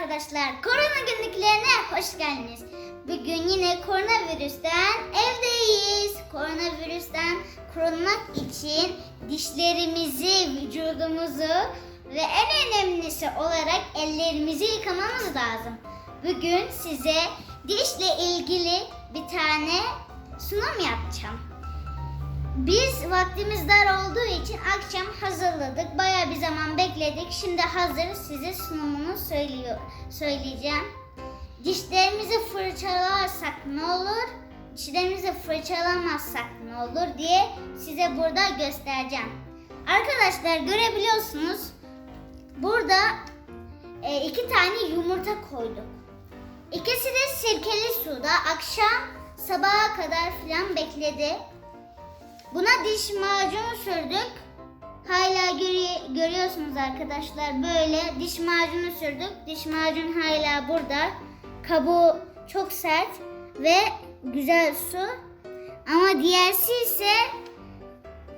arkadaşlar. Korona günlüklerine hoş geldiniz. Bugün yine koronavirüsten evdeyiz. Koronavirüsten korunmak için dişlerimizi, vücudumuzu ve en önemlisi olarak ellerimizi yıkamamız lazım. Bugün size dişle ilgili bir tane sunum yapacağım. Biz vaktimiz dar olduğu için akşam hazırladık. Bayağı bir zaman bekledik. Şimdi hazır size sunumunu söylüyor, söyleyeceğim. Dişlerimizi fırçalarsak ne olur? Dişlerimizi fırçalamazsak ne olur diye size burada göstereceğim. Arkadaşlar görebiliyorsunuz. Burada e, iki tane yumurta koyduk. İkisi de sirkeli suda akşam sabaha kadar falan bekledi. Buna diş macunu sürdük. Hala görü- görüyorsunuz arkadaşlar böyle diş macunu sürdük. Diş macun hala burada. Kabuğu çok sert ve güzel su. Ama diğersi ise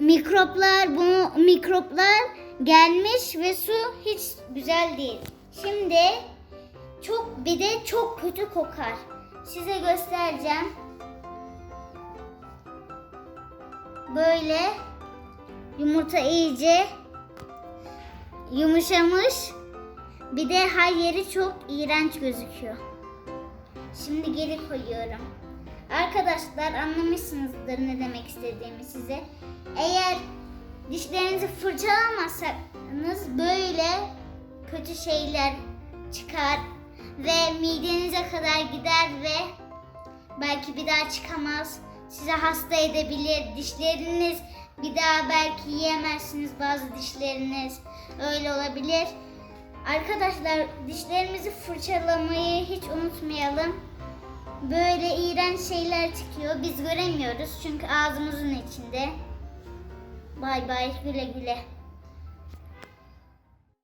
mikroplar bu mikroplar gelmiş ve su hiç güzel değil. Şimdi çok bir de çok kötü kokar. Size göstereceğim. Böyle yumurta iyice yumuşamış. Bir de her yeri çok iğrenç gözüküyor. Şimdi geri koyuyorum. Arkadaşlar anlamışsınızdır ne demek istediğimi size. Eğer dişlerinizi fırçalamazsanız böyle kötü şeyler çıkar ve midenize kadar gider ve belki bir daha çıkamaz. Size hasta edebilir. Dişleriniz bir daha belki yiyemezsiniz bazı dişleriniz. Öyle olabilir. Arkadaşlar dişlerimizi fırçalamayı hiç unutmayalım. Böyle iğrenç şeyler çıkıyor. Biz göremiyoruz çünkü ağzımızın içinde. Bay bay güle güle.